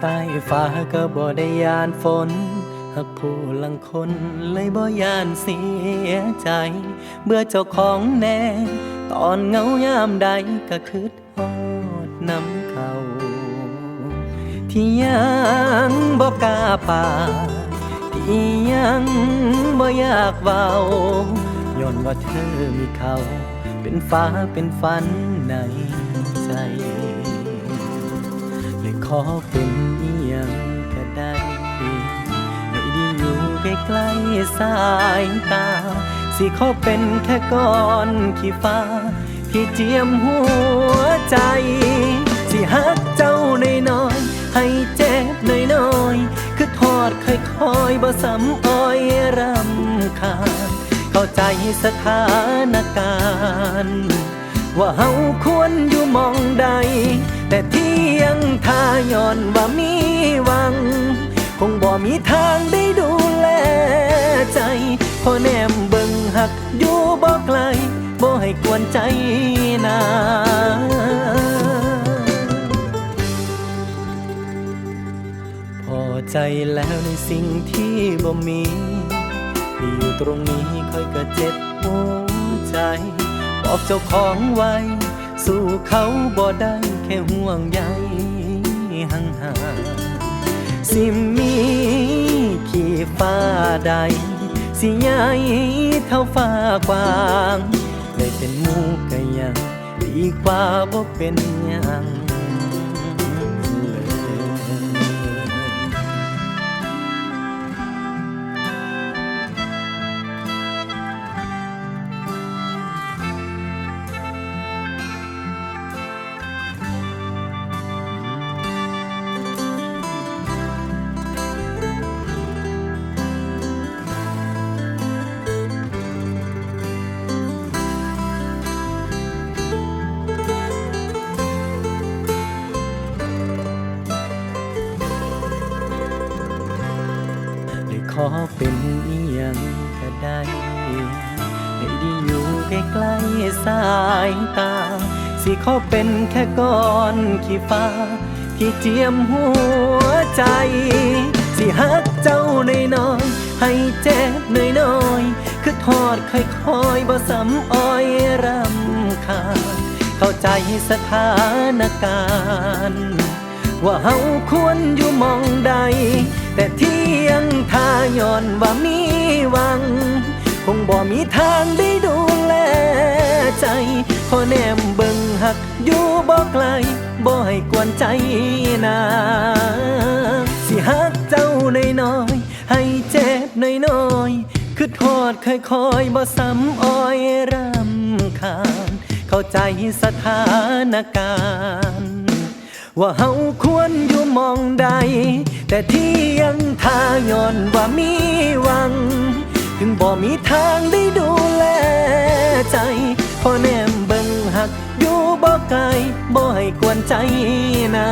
ฟ้าก็บ่ได้ยานฝนหักผู้ลังคนเลยบ่ยานเสียใจเมื่อเจ้าของแน่ ตอนเงายามใดก็คืดฮอดน้ำเขาที่ยังบ่กล้าป่าที่ยังบ่อยากเว้าย้อนว่าเธอมีเขา เป็นฟ้าเป็นฝันในใจ เลยขอเป็นอียังก็ได้ไม่ได้อยู่ใกล้ๆสายตา สิขอเป็นแค่ก้อนขี้ฟ้า ที่เจียมหัวใจ สิฮักเจ้าน้อย ให้เจ็บน้อยๆคือทอดค่อยๆบ่ซ้ำอ้อยรำคาญเข้าใจสถานการณ์ว่าเฮาควรอยู่มองใด แต่เที่ยงทาย้อนว่ามีหวัง คงบ่มีทางได้ดูแลใจ พอแนมเบิ่งหักอยู่บ่ไกลบ่ให้กวนใจนาพอใจแล้วในสิ่งที่บ่มีที่อยู่ตรงนี้ค่อยก็เจ็บหัวใจ บอกเจ้าของไว้ สู้เขาบ่ได้ แค่ห่วงใยห่างหางๆสิมีขี่ฟ้าใด สิใหญ่เท่าฟ้ากว้างได้เป็นมูก็ยัง ดีกว่าบ่เป็นยัง ขอเป็นอีหยังก็ได้ให้ได้อยู่ใกล้ๆสายตา สิขอเป็นแค่ก้อนขี้ฟ้า ที่เจียมหัวใจ สิฮักเจ้าน้อยๆให้เจ็บน้อยๆคือทอดค่อยๆบ่ซ้ำอ้อยรำคาญเข้าใจสถานการณ์ว่าเฮาควรอยู่มองใด แต่เที่ยงทาย้อนว่ามีหวัง คงบ่มีทางได้ดูแลใจพอแนมเบิ่งหักอยู่บ่ไกลบ่ให้กวนใจนาสิฮักเจ้าน้อยๆให้เจ็บน้อยๆคือทอดค่อยๆบ่ซ้ำอ้อยรำคาญเข้าใจสถานการณ์ ว่าเฮาควรอยู่มองใด แต่ที่ยังทาย้อนว่ามีหวัง ถึงบ่มีทางได้ดูแลใจพอแนมเบิ่งหักอยู่บ่ไกลบ่ให้กวนใจนา